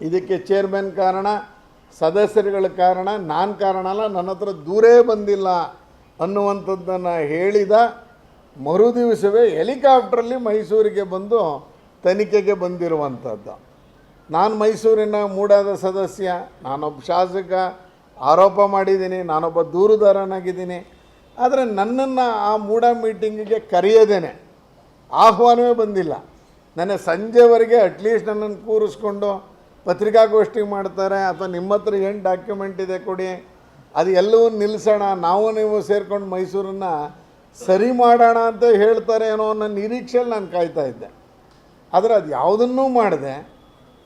ಇದಕ್ಕೆ ಚೇರ್ಮನ್ ಕಾರಣ, ಸದಸ್ಯರುಗಳ ಕಾರಣ, ನಾನು ಕಾರಣ ಅಲ್ಲ, ನನ್ನ ಹತ್ರ ದೂರೇ ಬಂದಿಲ್ಲ ಅನ್ನುವಂಥದ್ದನ್ನು ಹೇಳಿದ ಮರು ದಿವಸವೇ ಹೆಲಿಕಾಪ್ಟ್ರಲ್ಲಿ ಮೈಸೂರಿಗೆ ಬಂದು ತನಿಖೆಗೆ ಬಂದಿರುವಂಥದ್ದು. ನಾನು ಮೈಸೂರಿನ ಮೂಡಾದ ಸದಸ್ಯ, ನಾನೊಬ್ಬ ಶಾಸಕ, ಆರೋಪ ಮಾಡಿದ್ದೀನಿ, ನಾನೊಬ್ಬ ದೂರುದಾರನಾಗಿದ್ದೀನಿ. ಆದರೆ ನನ್ನನ್ನು ಆ ಮೂಡ ಮೀಟಿಂಗಿಗೆ ಕರೆಯೋದೇನೆ. ಆಹ್ವಾನವೇ ಬಂದಿಲ್ಲ. ನನ್ನ ಸಂಜೆವರೆಗೆ ಅಟ್ಲೀಸ್ಟ್ ನನ್ನನ್ನು ಕೂರಿಸ್ಕೊಂಡು ಪತ್ರಿಕಾಗೋಷ್ಠಿ ಮಾಡ್ತಾರೆ ಅಥವಾ ನಿಮ್ಮ ಹತ್ರ ಏನು ಡಾಕ್ಯುಮೆಂಟ್ ಇದೆ ಕೊಡಿ, ಅದು ಎಲ್ಲವೂ ನಿಲ್ಲಿಸೋಣ ನಾವು ನೀವು ಸೇರ್ಕೊಂಡು ಮೈಸೂರನ್ನು ಸರಿ ಮಾಡೋಣ ಅಂತ ಹೇಳ್ತಾರೆ ಏನೋ ಅನ್ನೋ ನಿರೀಕ್ಷೆಯಲ್ಲಿ ನಾನು ಕಾಯ್ತಾ ಇದ್ದೆ. ಆದರೆ ಅದು ಯಾವುದನ್ನೂ ಮಾಡಿದೆ,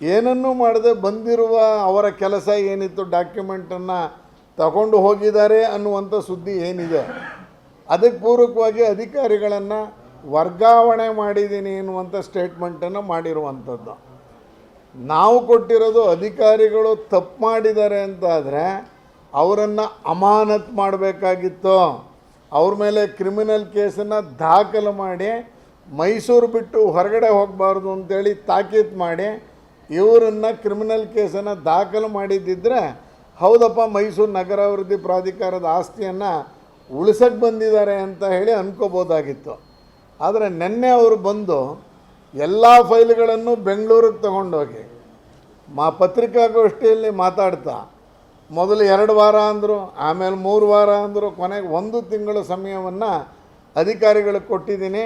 ಏನನ್ನೂ ಮಾಡದೆ, ಬಂದಿರುವ ಅವರ ಕೆಲಸ ಏನಿತ್ತು ಡಾಕ್ಯುಮೆಂಟನ್ನು ತಗೊಂಡು ಹೋಗಿದ್ದಾರೆ ಅನ್ನುವಂಥ ಸುದ್ದಿ ಏನಿದೆ, ಅದಕ್ಕೆ ಪೂರಕವಾಗಿ ಅಧಿಕಾರಿಗಳನ್ನು ವರ್ಗಾವಣೆ ಮಾಡಿದ್ದೀನಿ ಎನ್ನುವಂಥ ಸ್ಟೇಟ್ಮೆಂಟನ್ನು ಮಾಡಿರುವಂಥದ್ದು. ನಾವು ಕೊಟ್ಟಿರೋದು ಅಧಿಕಾರಿಗಳು ತಪ್ಪು ಮಾಡಿದ್ದಾರೆ ಅಂತಾದರೆ ಅವರನ್ನು ಅಮಾನತ್ ಮಾಡಬೇಕಾಗಿತ್ತು. ಅವ್ರ ಮೇಲೆ ಕ್ರಿಮಿನಲ್ ಕೇಸನ್ನು ದಾಖಲು ಮಾಡಿ ಮೈಸೂರು ಬಿಟ್ಟು ಹೊರಗಡೆ ಹೋಗಬಾರ್ದು ಅಂತೇಳಿ ತಾಕೀತು ಮಾಡಿ ಇವರನ್ನು ಕ್ರಿಮಿನಲ್ ಕೇಸನ್ನು ದಾಖಲು ಮಾಡಿದ್ದಿದ್ರೆ ಹೌದಪ್ಪ, ಮೈಸೂರು ನಗರಾಭಿವೃದ್ಧಿ ಪ್ರಾಧಿಕಾರದ ಆಸ್ತಿಯನ್ನು ಉಳಿಸಕ್ಕೆ ಬಂದಿದ್ದಾರೆ ಅಂತ ಹೇಳಿ ಅನ್ಕೋಬೋದಾಗಿತ್ತು. ಆದರೆ ನಿನ್ನೆ ಅವರು ಬಂದು ಎಲ್ಲ ಫೈಲ್ಗಳನ್ನು ಬೆಂಗಳೂರಿಗೆ ತಗೊಂಡೋಗಿ, ಮಾ ಪತ್ರಿಕಾಗೋಷ್ಠಿಯಲ್ಲಿ ಮಾತಾಡ್ತಾ, ಮೊದಲು ಎರಡು ವಾರ ಅಂದರು, ಆಮೇಲೆ ಮೂರು ವಾರ ಅಂದರು, ಕೊನೆಗೆ ಒಂದು ತಿಂಗಳ ಸಮಯವನ್ನು ಅಧಿಕಾರಿಗಳಿಗೆ ಕೊಟ್ಟಿದ್ದೀನಿ.